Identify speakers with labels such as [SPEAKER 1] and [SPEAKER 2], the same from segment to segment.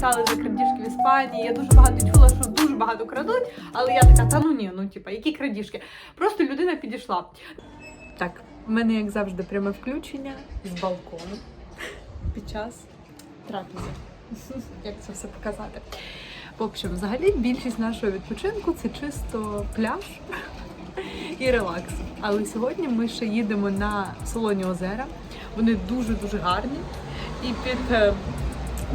[SPEAKER 1] писали за крадіжки в Іспанії. Я дуже багато чула, що дуже багато крадуть, але я така, та ну ні, ну типа, які крадіжки? Просто людина підійшла. Так, в мене, як завжди, пряме включення з балкону під час трапези. Як це все показати? В общем, взагалі більшість нашого відпочинку це чисто пляж і релакс. Але сьогодні ми ще їдемо на солоні озера. Вони дуже-дуже гарні. І під е,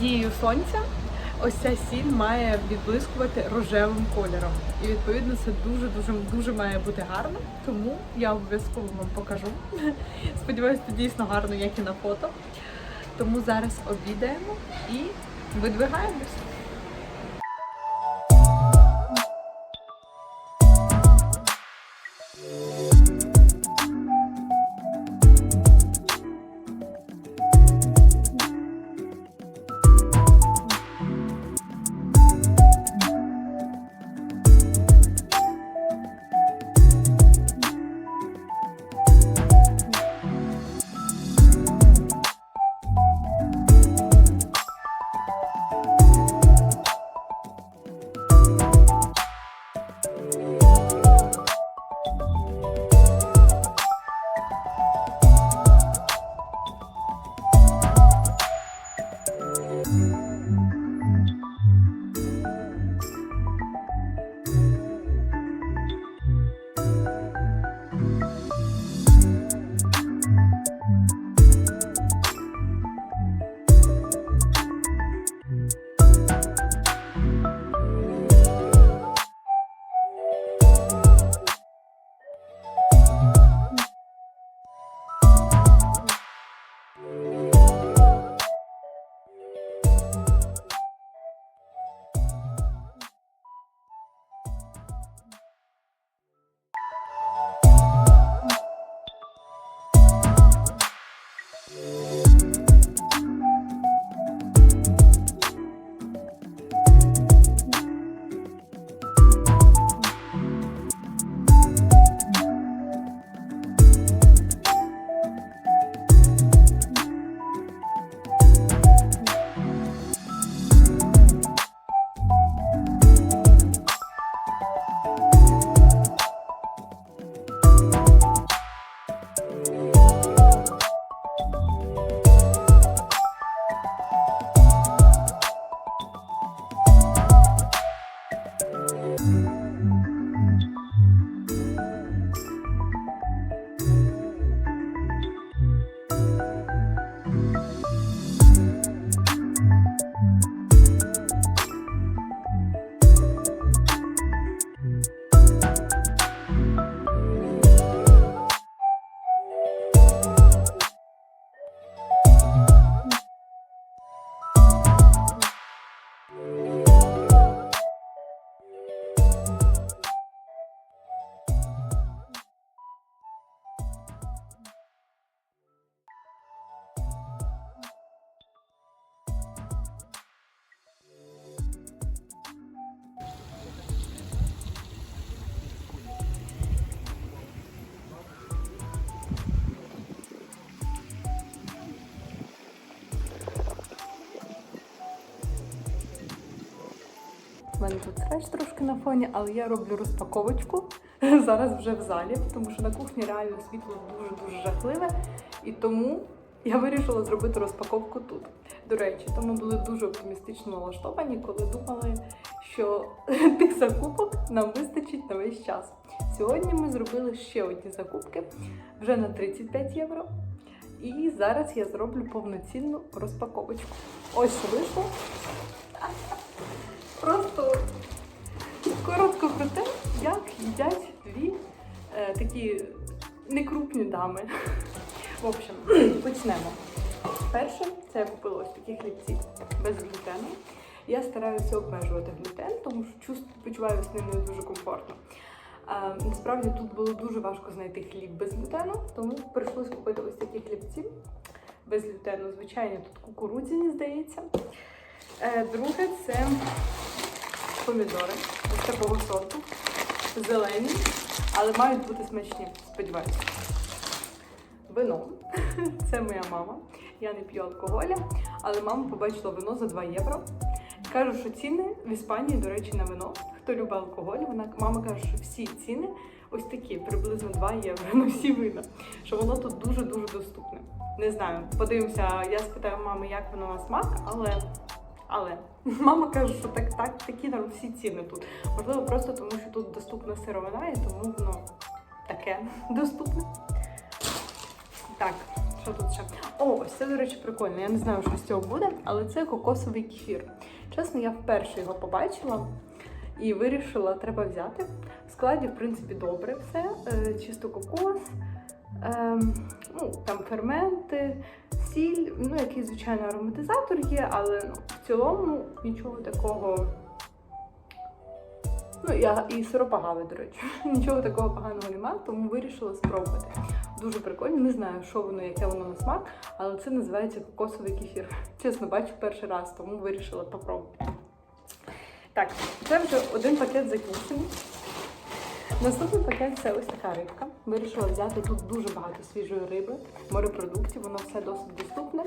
[SPEAKER 1] дією сонця ось ця сіль має відблискувати рожевим кольором. І відповідно це дуже-дуже дуже має бути гарно. Тому я обов'язково вам покажу. Сподіваюсь, це дійсно гарно, як і на фото. Тому зараз обідаємо і видвигаємось. Мене тут треш трошки на фоні, але я роблю розпаковочку зараз вже в залі, тому що на кухні реально світло дуже-дуже жахливе. І тому я вирішила зробити розпаковку тут. До речі, то ми були дуже оптимістично налаштовані, коли думали, що тих закупок нам вистачить на весь час. Сьогодні ми зробили ще одні закупки вже на 35 євро. І зараз я зроблю повноцінну розпаковочку. Ось що вийшло. Просто як їдять дві е, такі некрупні дами. В общем, почнемо. Перше, це я купила ось такі хлібці без глютену. Я стараюся обмежувати глютен, тому що почуваю з ним не дуже комфортно. А, насправді тут було дуже важко знайти хліб без глютену, тому прийшлось купити ось такі хлібці без глютену. Звичайно, тут кукурудзяні, здається. Е, друге, це помідори ось такого сорту. Зелені, але мають бути смачні, сподіваюся. Вино. Це моя мама. Я не п'ю алкоголя, але мама побачила вино за 2 євро. Кажуть, що ціни в Іспанії, до речі, на вино. Хто любить алкоголь, вона мама каже, що всі ціни ось такі, приблизно 2 євро на всі вина. Що воно тут дуже дуже доступне. Не знаю, подивимося, я спитаю мами, як воно на смак, але. Але мама каже, що так, так такі там всі ціни тут. Можливо, просто тому, що тут доступна сировина, і тому воно таке доступне. Так, що тут ще? О, ось це, до речі, прикольно. Я не знаю, що з цього буде, але це кокосовий кефір. Чесно, я вперше його побачила і вирішила, треба взяти. В складі, в принципі, добре все. Е, чисто кокос, е, ну, там ферменти, сіль, ну, якийсь, звичайно, ароматизатор є, але ну, в цілому нічого такого. Ну, я і сироп агаві, до речі. Нічого такого поганого немає, тому вирішила спробувати. Дуже прикольно, не знаю, що воно, яке воно на смак, але це називається кокосовий кефір. Чесно, бачу перший раз, тому вирішила попробувати. Так, це вже один пакет закінчений. Наступний пакет це ось така рибка. Вирішила взяти тут дуже багато свіжої риби, морепродуктів, воно все досить доступне.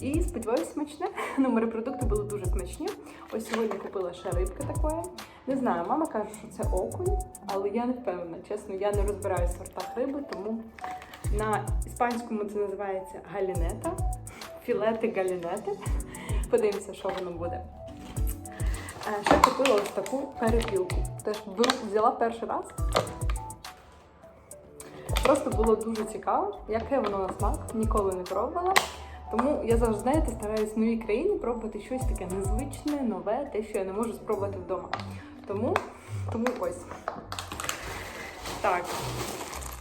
[SPEAKER 1] І сподіваюся, смачне. Ну, морепродукти були дуже смачні. Ось сьогодні купила ще рибки такої. Не знаю, мама каже, що це окунь, але я не впевнена. Чесно, я не розбираюся в сортах риби, тому на іспанському це називається галінета. Філети галінети. Подивимося, що воно буде. Е, Ще купила ось таку перепілку. Теж беру- взяла перший раз. Просто було дуже цікаво, яке воно на смак, ніколи не пробувала. Тому я завжди, знаєте, стараюсь в новій країні пробувати щось таке незвичне, нове, те, що я не можу спробувати вдома. Тому, тому ось. Так.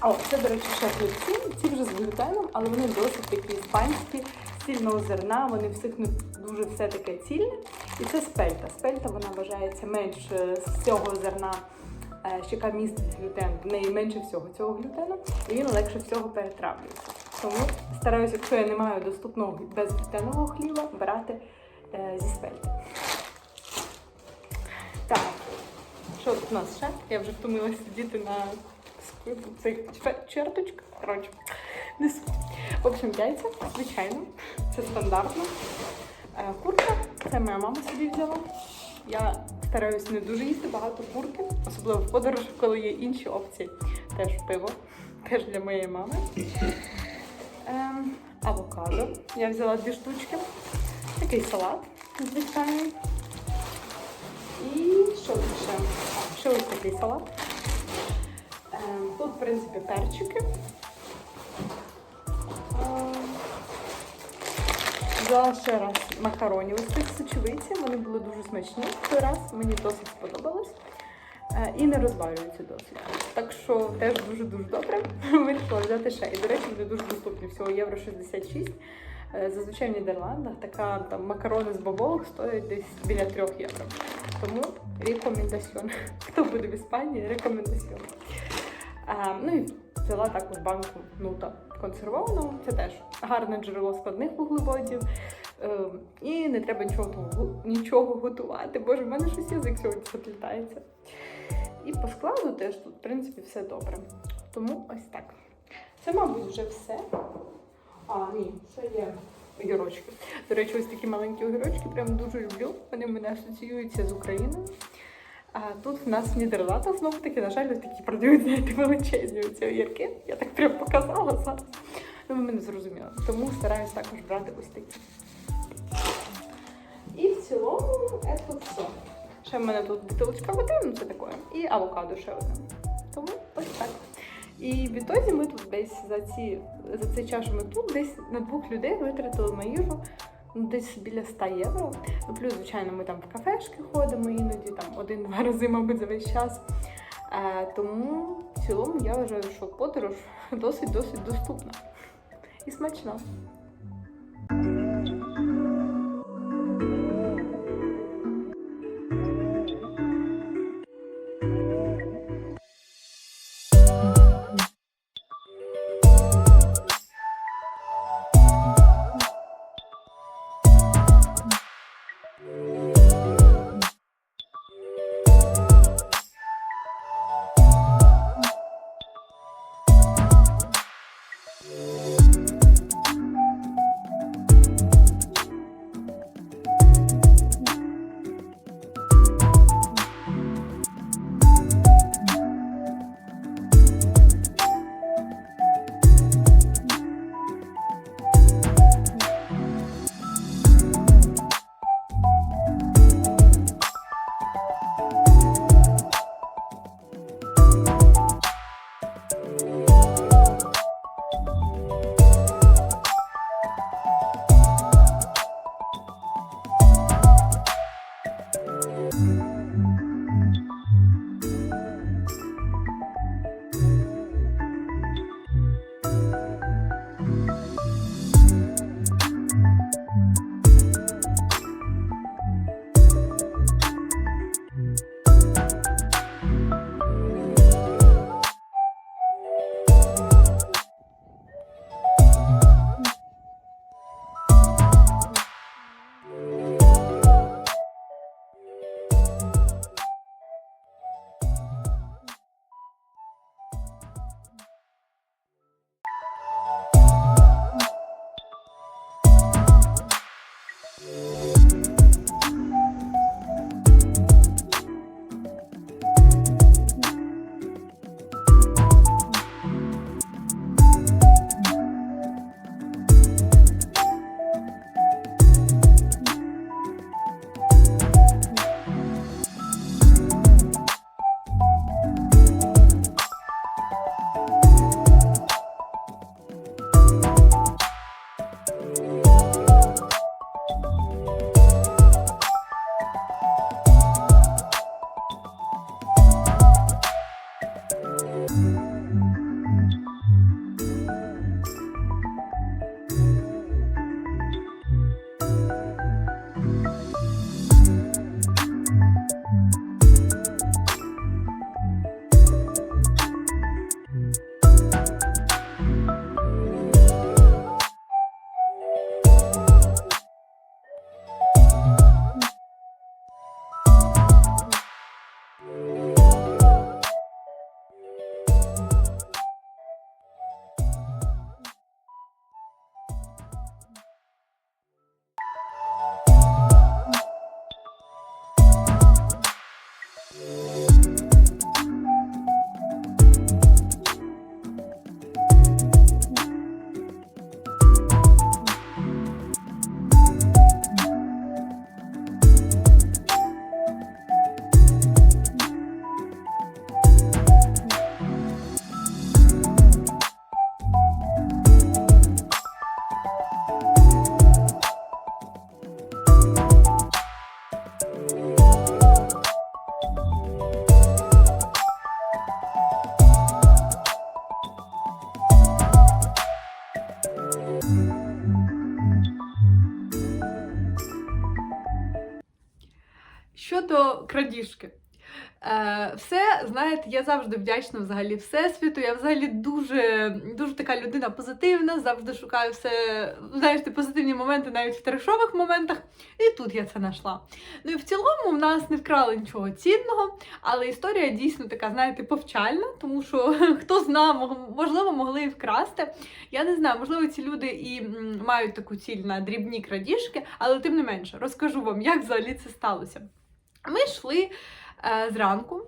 [SPEAKER 1] О, це, до речі, ще хлібці. Ці вже з глютеном, але вони досить такі іспанські, цільного зерна, вони всіх не дуже все таке цільне. І це спельта. Спельта вона вважається менш е, з цього зерна, е, що яка містить глютен. В неї менше всього цього глютену, і він легше всього перетравлюється. Тому стараюся, якщо я не маю доступного безглютенового хліба, брати е, зі спельти. Так, що тут у нас ще? Я вже втомилася сидіти на цих черточках. Коротше, В общем, яйця, звичайно, це стандартно. Е, Курка, це моя мама собі взяла. Я стараюсь не дуже їсти багато курки, особливо в подорожах, коли є інші опції. Теж пиво, теж для моєї мами. Ем, авокадо. Я взяла дві штучки. Такий салат звичайний. І що тут ще? Ще ось такий салат. Ем, Тут, в принципі, перчики. Ем, Взяла ще раз макаронів ось цих сочевиці. Вони були дуже смачні. Той раз мені досить сподобалось. Е, І не розвалюються досить. Так що теж дуже-дуже добре. Вирішила взяти ще. І, до речі, вони дуже доступні. Всього євро 66. Е, Зазвичай в Нідерландах така там макарони з бобових стоять десь біля 3 євро. Тому рекомендаціон. Хто буде в Іспанії, рекомендаціон. Ну і взяла також банку нута консервованого. Це теж гарне джерело складних вуглеводів. Е, і не треба нічого, нічого готувати. Боже, в мене щось язик сьогодні заплітається. І по складу теж тут, в принципі, все добре. Тому ось так. Це, мабуть, вже все. А, ні, це є огірочки. До речі, ось такі маленькі огірочки, прям дуже люблю. Вони мене асоціюються з Україною. А тут в нас в Нідерландах знову таки, на жаль, такі продають, знаєте, величезні ці огірки. Я так прям показала зараз. Ну, ви мене зрозуміли. Тому стараюсь також брати ось такі. І в цілому це все. Ще в мене тут бутилочка води, ну це таке, і авокадо ще одне. Тому ось так. І відтоді ми тут десь за ці за цей час, що ми тут десь на двох людей витратили на їжу десь біля 100 євро. Ну, плюс, звичайно, ми там в кафешки ходимо іноді, там один-два рази, мабуть, за весь час. Е, тому в цілому я вважаю, що подорож досить-досить доступна і смачна. Крадіжки. Е, все, знаєте, я завжди вдячна взагалі Всесвіту. Я взагалі дуже, дуже така людина позитивна, завжди шукаю все, знаєте, позитивні моменти навіть в трешових моментах. І тут я це знайшла. Ну і в цілому в нас не вкрали нічого цінного, але історія дійсно така, знаєте, повчальна, тому що хто зна, можливо, могли і вкрасти. Я не знаю, можливо, ці люди і мають таку ціль на дрібні крадіжки, але тим не менше, розкажу вам, як взагалі це сталося. Ми йшли е, зранку.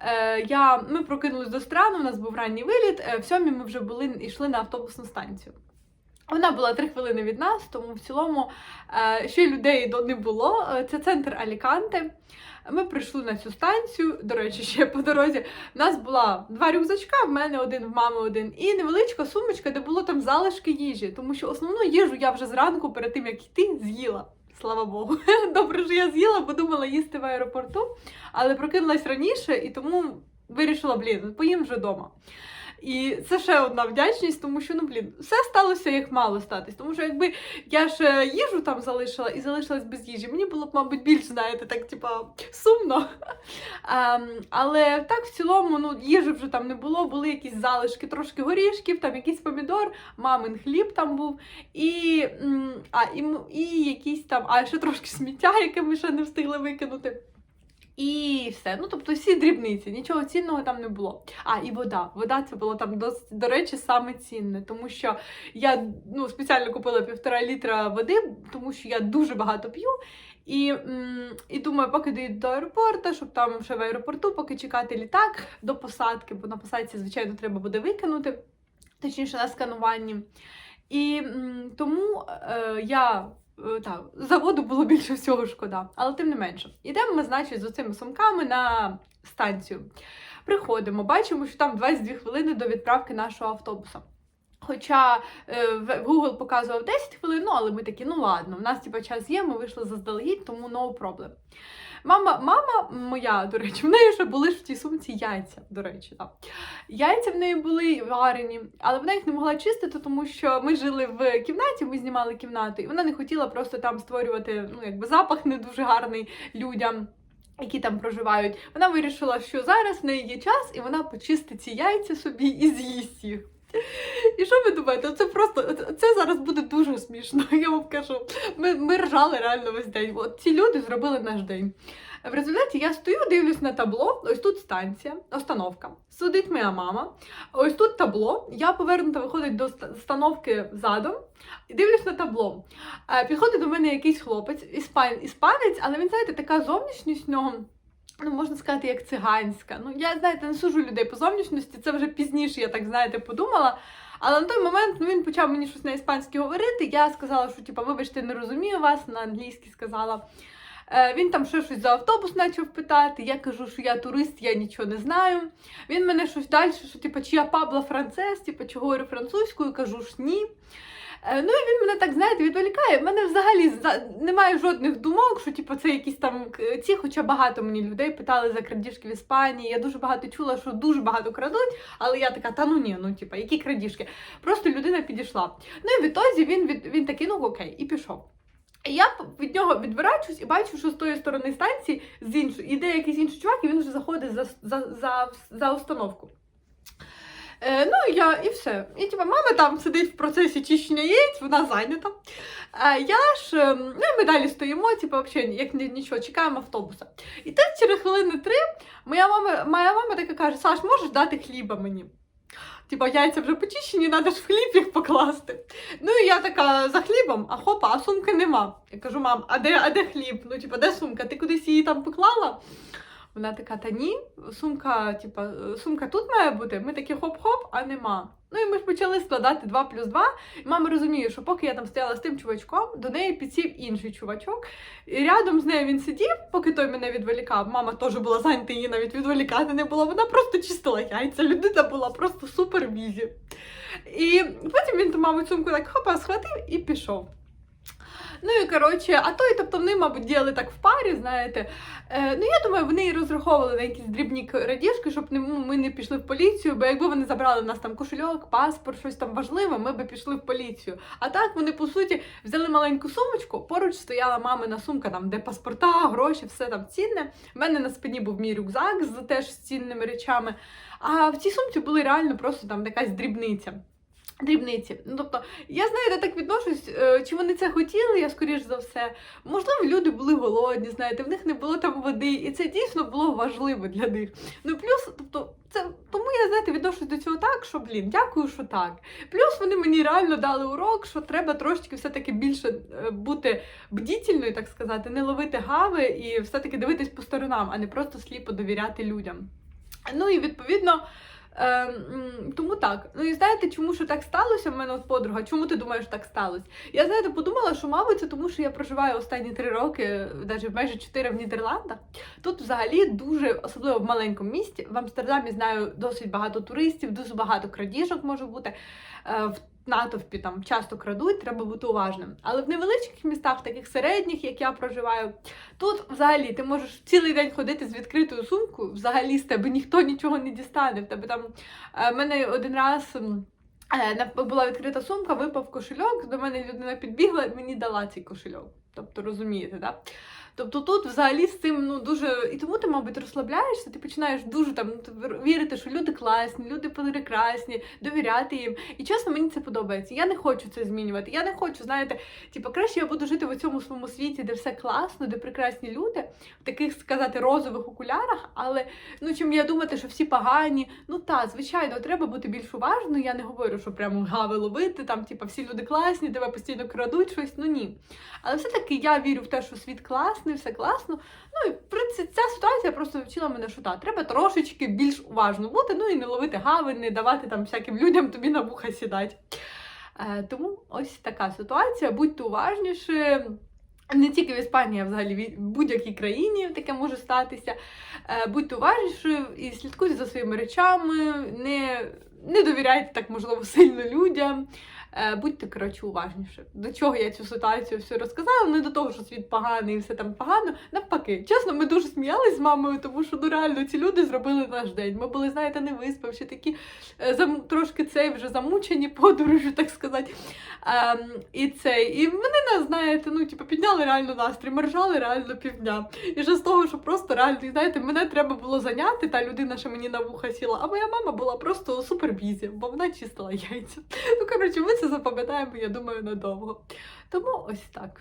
[SPEAKER 1] Е, я, ми прокинулись до страну, у нас був ранній виліт. Е, в сьомій ми вже були йшли на автобусну станцію. Вона була три хвилини від нас, тому в цілому е, ще людей не було. Е, Це центр Аліканте. Ми прийшли на цю станцію. До речі, ще по дорозі. У нас була два рюкзачка, в мене один, в мами один, і невеличка сумочка, де було там залишки їжі. Тому що основну їжу я вже зранку, перед тим як йти, з'їла. Слава Богу. Добре, що я з'їла, бо думала їсти в аеропорту, але прокинулась раніше і тому вирішила, блін, поїм вже вдома. І це ще одна вдячність, тому що ну блін, все сталося як мало статись. Тому що якби я ж їжу там залишила і залишилась без їжі, мені було б, мабуть, більш, знаєте, так типа сумно. Ем, але так в цілому, ну їжі вже там не було, були якісь залишки, трошки горішків, там якийсь помідор, мамин хліб там був, і, а, і, і якісь там, а ще трошки сміття, яке ми ще не встигли викинути. І все. Ну, тобто всі дрібниці, нічого цінного там не було. А, і вода. Вода це було там до, до речі, саме цінне, тому що я ну, спеціально купила півтора літра води, тому що я дуже багато п'ю. І, і думаю, поки доїду до аеропорту, щоб там ще в аеропорту, поки чекати літак до посадки, бо на посадці, звичайно, треба буде викинути, точніше на скануванні. І тому е, я так, заводу було більше всього шкода, але тим не менше. Ідемо ми, значить, з оцими сумками на станцію. Приходимо, бачимо, що там 22 хвилини до відправки нашого автобуса. Хоча е, Google показував 10 хвилин, ну але ми такі, ну ладно, в нас типа час є, ми вийшли заздалегідь, тому no problem. Мама, мама моя, до речі, в неї ще були ж в тій сумці яйця, до речі, так. Яйця в неї були варені, але вона їх не могла чистити, тому що ми жили в кімнаті, ми знімали кімнату, і вона не хотіла просто там створювати ну, якби запах не дуже гарний людям. Які там проживають, вона вирішила, що зараз в неї є час, і вона почистить ці яйця собі і з'їсть їх. І що ви думаєте? Це просто це зараз буде дуже смішно. Я вам кажу. Ми, ми ржали реально весь день. От ці люди зробили наш день. В результаті я стою, дивлюсь на табло. Ось тут станція, остановка. Сидить моя мама. Ось тут табло. Я повернута виходить до ста- остановки задом і дивлюсь на табло. Е, Підходить до мене якийсь хлопець, іспан, іспанець, але він, знаєте, така зовнішність в нього. Ну, можна сказати, як циганська. Ну, я, знаєте, не сужу людей по зовнішності, це вже пізніше, я так, знаєте, подумала. Але на той момент ну, він почав мені щось на іспанській говорити. Я сказала, що типу, вибачте, не розумію вас, на англійській сказала. Е, він там ще щось за автобус почав питати. Я кажу, що я турист, я нічого не знаю. Він мене щось далі, що типу, чи я Пабло Францес, типу, чи говорю французькою, кажу ж ні. Е, Ну і він мене так, знаєте, відволікає. В мене взагалі немає жодних думок, що типу, це якісь там ці, хоча багато мені людей питали за крадіжки в Іспанії. Я дуже багато чула, що дуже багато крадуть, але я така, та ну ні, ну типу, які крадіжки. Просто людина підійшла. Ну і в ітозі він, від, він такий, ну окей, і пішов. Я від нього відворачусь і бачу, що з тої сторони станції з іншої іде якийсь інший чувак, і він вже заходить за, за, за, за установку. Е, ну, я і все. І типа мама там сидить в процесі чищення яєць, вона зайнята. А я ж, ем, ну і ми далі стоїмо, типу, взагалі, як нічого, чекаємо автобуса. І тут через хвилини три моя мама, моя мама така каже: Саш, можеш дати хліба мені? Типа яйця вже почищені, треба ж в хліб їх покласти. Ну і я така за хлібом, а хопа, а сумки нема. Я кажу, мам, а де, а де хліб? Ну, типа, де сумка? Ти кудись її там поклала? Вона така, та ні, сумка, типа, сумка тут має бути. Ми такі хоп-хоп, а нема. Ну і ми ж почали складати 2 плюс 2. І мама розуміє, що поки я там стояла з тим чувачком, до неї підсів інший чувачок. І рядом з нею він сидів, поки той мене відволікав. Мама теж була зайнята, її навіть відволікати не було. Вона просто чистила яйця. Людина була просто супер візі. І потім він мабуть, сумку так хопа схватив і пішов. Ну і коротше, а той, тобто вони, мабуть, діяли так в парі, знаєте. Е, ну я думаю, вони і розраховували на якісь дрібні крадіжки, щоб не, ну, ми не пішли в поліцію, бо якби вони забрали в нас там кошельок, паспорт, щось там важливе, ми би пішли в поліцію. А так вони по суті взяли маленьку сумочку, поруч стояла мамина сумка, там де паспорта, гроші, все там цінне. У мене на спині був мій рюкзак з теж з цінними речами. А в цій сумці були реально просто там якась дрібниця. Дрібниці. Ну, тобто, я знаєте, так відношусь, е, чи вони це хотіли, я скоріш за все. Можливо, люди були голодні, знаєте, в них не було там води, і це дійсно було важливо для них. Ну плюс, тобто, це тому я знаєте, відношусь до цього так, що блін, дякую, що так. Плюс вони мені реально дали урок, що треба трошечки все-таки більше е, бути бдітельною, так сказати, не ловити гави і все-таки дивитись по сторонам, а не просто сліпо довіряти людям. Ну і відповідно. Е, тому так. Ну і знаєте, чому що так сталося? В мене от подруга. Чому ти думаєш, так сталося? Я знаєте, подумала, що мабуть це тому, що я проживаю останні три роки, навіть майже чотири в Нідерландах. Тут взагалі дуже, особливо в маленькому місті. В Амстердамі знаю досить багато туристів, дуже багато крадіжок може бути. Е, В натовпі там часто крадуть, треба бути уважним. Але в невеличких містах, таких середніх, як я проживаю, тут взагалі ти можеш цілий день ходити з відкритою сумкою, взагалі з тебе ніхто нічого не дістане. В тебе там е, в мене один раз. е, Була відкрита сумка, випав кошельок, до мене людина підбігла мені дала цей кошельок. Тобто розумієте, да? Тобто тут взагалі з цим ну дуже. І тому ти, мабуть, розслабляєшся, ти починаєш дуже там ну, вірити, що люди класні, люди прекрасні, довіряти їм. І чесно, мені це подобається. Я не хочу це змінювати. Я не хочу, знаєте, типу, краще я буду жити в цьому своєму світі, де все класно, де прекрасні люди, в таких сказати розових окулярах, але ну чим я думати, що всі погані. Ну та, звичайно, треба бути більш уважною. Я не говорю, що прямо гави ловити, там, типу, всі люди класні, тебе постійно крадуть щось. Ну ні. Але все-таки я вірю в те, що світ класний, все класно. Ну і принципі, ця ситуація просто навчила мене, що так, треба трошечки більш уважно бути, ну і не ловити гави, не давати там всяким людям тобі на вуха сідати. Е, тому ось така ситуація. Будьте уважніші. Не тільки в Іспанії, а взагалі в будь-якій країні таке може статися. Е, Будьте уважніші і слідкуйте за своїми речами, не, не довіряйте так, можливо, сильно людям. Е, Будьте, коротше, уважніше. До чого я цю ситуацію все розказала? Не до того, що світ поганий і все там погано. Навпаки, чесно, ми дуже сміялись з мамою, тому що ну реально ці люди зробили наш день. Ми були, знаєте, не виспавши, такі е, зам... трошки цей вже замучені подорожі, так сказати. Ем, і цей. І мене не знаєте, ну, типу, підняли реально настрій, маржали реально півдня. І вже з того, що просто реально, і, знаєте, мене треба було зайняти, та людина, що мені на вуха сіла, а моя мама була просто супер бізі, бо вона чистила яйця. Ну, коротше, ми це запам'ятаємо, я думаю, надовго. Тому ось так.